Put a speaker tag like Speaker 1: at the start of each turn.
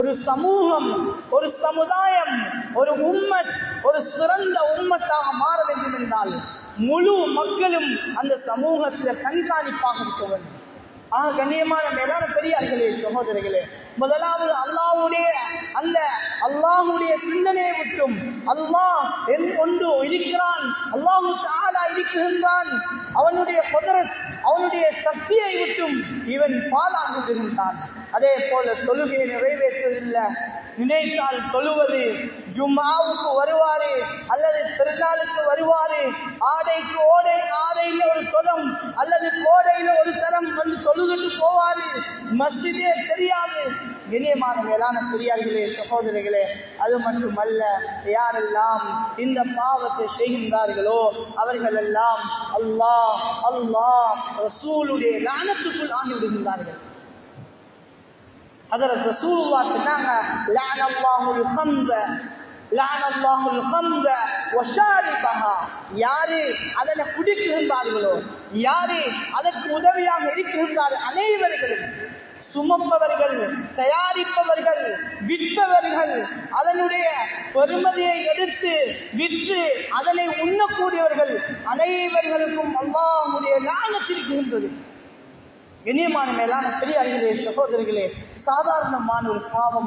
Speaker 1: ஒரு சமூகம் ஒரு சமுதாயம் ஒரு உம்மத் ஒரு சிறந்த உம்மத்தாக மாற வேண்டும் என்றால் முழு மக்களும் அந்த சமூகத்தில் கண்காணிப்பாக இருக்க வேண்டும். ஆக கண்ணியமான மேலான பெரியார்களே சகோதரர்களே முதலாவது அல்லாஹ்வுடைய அந்த அல்லாஹுடைய சிந்தனையை விட்டும் அல்லாஹ் என் ஒன்று தாலா அவனுடைய குதிரத் அவனுடைய சக்தியை விட்டும் இவன் பாலாகுகின்றான் அதே போல தொழுகையை நிறைவேற்றவில்லை. நினைத்தால் தொழுவது ஜும்மாவுக்கு வருவாரு அல்லது திருநாளுக்கு வருவாரு? ஆடைக்கு ஓடை மஸ்ஜிதே தெரியாது. இனியமான மேலான பெரியார்களே சகோதரிகளே அது மட்டுமல்ல யாரெல்லாம் இந்த பாவத்தை செய்கின்றார்களோ அவர்கள் எல்லாம் அல்லாஹ் அல்லாஹ் ரசூலுடைய லானத்துக்குள் ஆகிவிடுகின்றார்கள். அதர் ரசூலுவா சொன்னாங்க லஅன அல்லாஹுல் கம்ப லஅன அல்லாஹுல் கம்ப வஷாரிபஹா யாரு அதனை குடிக்கின்றார்களோ யாரு அதற்கு உதவியாக இருக்கின்றார் அனைவர்களும் சுமப்பவர்கள் தயாரிப்பவர்கள் விற்பவர்கள் அதனுடைய பெருமதியை எடுத்து விற்று அதனை உண்ணக்கூடியவர்கள் அனைவர்களுக்கும் அல்லாஹ்வுடைய லானத்திருக்கின்றது இனியமான மேலான அருகின்ற சகோதரிகளே சாதாரணமான ஒரு பாவம்